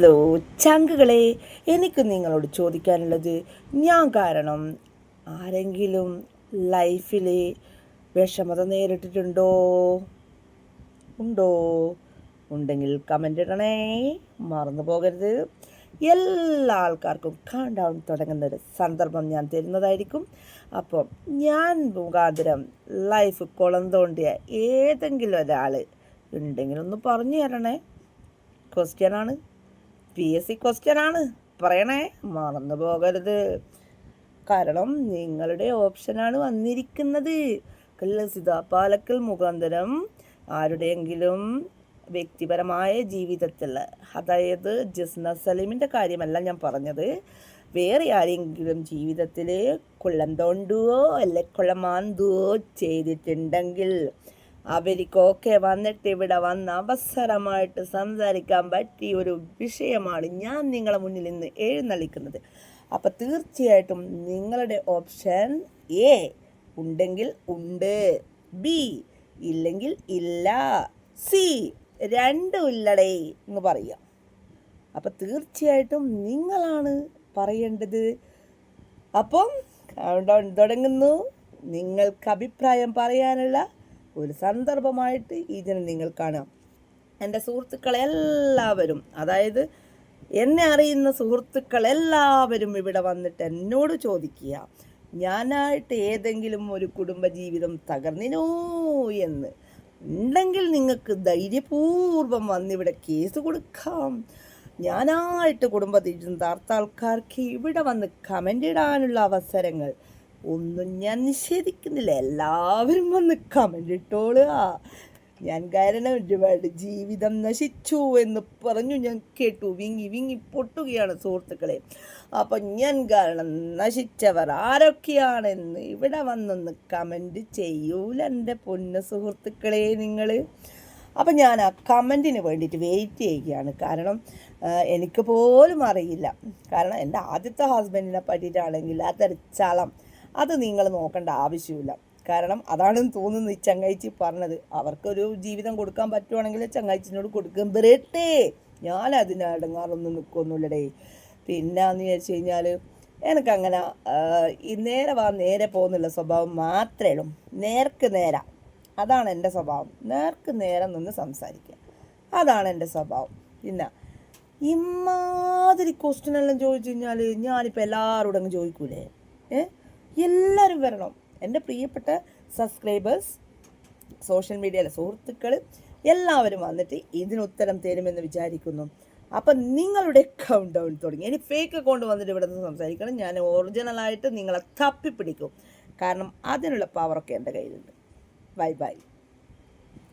Hello ചങ്കുകളെ എനിക്ക് നിങ്ങളോട് ചോദിക്കാനുള്ളത് ഞാൻ കാരണം ആരെങ്കിലും ലൈഫിൽ വിഷമത നേരിട്ടിട്ടുണ്ടോ? ഉണ്ടോ? ഉണ്ടെങ്കിൽ കമന്റ് ഇടണേ. മറന്നു പോകരുത്. എല്ലാ ആൾക്കാർക്കും കാൺ ഡൗൺ തുടങ്ങുന്ന ഒരു സന്ദർഭം ഞാൻ തരുന്നതായിരിക്കും. അപ്പോൾ ഞാൻ മുഖാന്തരം ലൈഫ് കുളം തോണ്ടിയ ഏതെങ്കിലും ഒരാൾ ഉണ്ടെങ്കിൽ ഒന്ന് പറഞ്ഞു തരണേ. ക്വസ്റ്റ്യനാണ് പി എസ് സി ക്വസ്റ്റ്യൻ ആണ്. പറയണേ മറന്നു പോകരുത്. കാരണം നിങ്ങളുടെ ഓപ്ഷനാണ് വന്നിരിക്കുന്നത്. ലസിത പാലക്കൽ മുഖാന്തരം ആരുടെയെങ്കിലും വ്യക്തിപരമായ ജീവിതത്തിൽ അതായത് ജസ്ന സലീമിന്റെ കാര്യമല്ല ഞാൻ പറഞ്ഞത്. വേറെ ആരെങ്കിലും ജീവിതത്തിൽ കൊള്ളം തോണ്ടുവോ അല്ലെ കൊള്ളമാന്തുവോ ചെയ്തിട്ടുണ്ടെങ്കിൽ അവർക്കൊക്കെ വന്നിട്ട് ഇവിടെ വന്ന് അവസരമായിട്ട് സംസാരിക്കാൻ പറ്റിയ ഒരു വിഷയമാണ് ഞാൻ നിങ്ങളെ മുന്നിൽ ഇന്ന് എഴുന്നള്ളിക്കുന്നത്. അപ്പം തീർച്ചയായിട്ടും നിങ്ങളുടെ ഓപ്ഷൻ എ ഉണ്ടെങ്കിൽ ഉണ്ട്. ബി ഇല്ലെങ്കിൽ ഇല്ല. സി രണ്ടുമില്ലടേ എന്ന് പറയാം. അപ്പം തീർച്ചയായിട്ടും നിങ്ങളാണ് പറയേണ്ടത്. അപ്പം തുടങ്ങുന്നു. നിങ്ങൾക്ക് അഭിപ്രായം പറയാനുള്ള ഒരു സന്ദർഭമായിട്ട് ഇതിനെ നിങ്ങൾ കാണാം എന്റെ സുഹൃത്തുക്കളെല്ലാവരും അതായത് എന്നെ അറിയുന്ന സുഹൃത്തുക്കളെല്ലാവരും ഇവിടെ വന്നിട്ട് എന്നോട് ചോദിക്കുക ഞാനായിട്ട് ഏതെങ്കിലും ഒരു കുടുംബജീവിതം തകർന്നിനോ എന്ന്? ഉണ്ടെങ്കിൽ നിങ്ങൾക്ക് ധൈര്യപൂർവം വന്നിവിടെ കേസ് കൊടുക്കാം. ഞാനായിട്ട് കുടുംബത്തിൽ താർത്ത ആൾക്കാർക്ക് ഇവിടെ വന്ന് കമന്റ് ഇടാനുള്ള അവസരങ്ങൾ ഒന്നും ഞാൻ നിഷേധിക്കുന്നില്ല. എല്ലാവരും വന്ന് കമന്റ് ഇട്ടോളുക. ഞാൻ കാരണം ഒരുപാട് ജീവിതം നശിച്ചു എന്ന് പറഞ്ഞു ഞാൻ കേട്ടു. വിങ്ങി വിങ്ങി പൊട്ടുകയാണ് സുഹൃത്തുക്കളെ. അപ്പം ഞാൻ കാരണം നശിച്ചവർ ആരൊക്കെയാണെന്ന് ഇവിടെ വന്നൊന്ന് കമന്റ് ചെയ്യൂല എന്റെ പൊന്ന സുഹൃത്തുക്കളെ നിങ്ങൾ അപ്പം ഞാൻ ആ കമന്റിന് വേണ്ടിയിട്ട് വെയിറ്റ് ചെയ്യുകയാണ്. കാരണം എനിക്ക് പോലും അറിയില്ല. കാരണം എന്റെ ആദ്യത്തെ ഹസ്ബൻഡിനെ പറ്റിയിട്ടാണെങ്കിൽ അതൊരു ചളം. അത് നിങ്ങൾ നോക്കേണ്ട ആവശ്യമില്ല. കാരണം അതാണ് തോന്നുന്നത് ഈ ചങ്ങായിച്ചി പറഞ്ഞത്. അവർക്കൊരു ജീവിതം കൊടുക്കാൻ പറ്റുവാണെങ്കിൽ ചങ്ങായിച്ചിനോട് കൊടുക്കും. വരട്ടെ ഞാൻ അതിനടങ്ങാറൊന്നും നിൽക്കൊന്നുമില്ലടേ പിന്നെ എന്ന് വിചാരിച്ചു കഴിഞ്ഞാൽ എനിക്കങ്ങനെ നേരെ വാ നേരെ പോകുന്നുള്ള സ്വഭാവം മാത്രമേ ഉള്ളൂ. നേർക്ക് നേരാ. അതാണ് എന്റെ സ്വഭാവം. നേർക്ക് നേരെ നിന്ന് സംസാരിക്കുക. അതാണ് എന്റെ സ്വഭാവം. പിന്നെ ഇമാതിരി ക്വസ്റ്റ്യൻ എല്ലാം ചോദിച്ചു കഴിഞ്ഞാൽ ഞാനിപ്പോൾ എല്ലാവരോടും അങ്ങ് ചോദിക്കൂലേ? ഏ? എല്ലാവരും വരണം. എന്റെ പ്രിയപ്പെട്ട സബ്സ്ക്രൈബേഴ്സ് സോഷ്യൽ മീഡിയയിലെ സുഹൃത്തുക്കൾ എല്ലാവരും വന്നിട്ട് ഇതിന് ഉത്തരം തരുമെന്ന് വിചാരിക്കുന്നു. അപ്പം നിങ്ങളുടെ കൗണ്ട് ഡൗൺ തുടങ്ങി. ഇനി ഫേക്ക് അക്കൗണ്ട് വന്നിട്ട് ഇവിടെ നിന്ന് സംസാരിക്കണം. ഞാൻ ഒറിജിനലായിട്ട് നിങ്ങളെ തപ്പിപ്പിടിക്കും. കാരണം അതിനുള്ള പവറൊക്കെ എന്റെ കയ്യിലുണ്ട്. Bye bye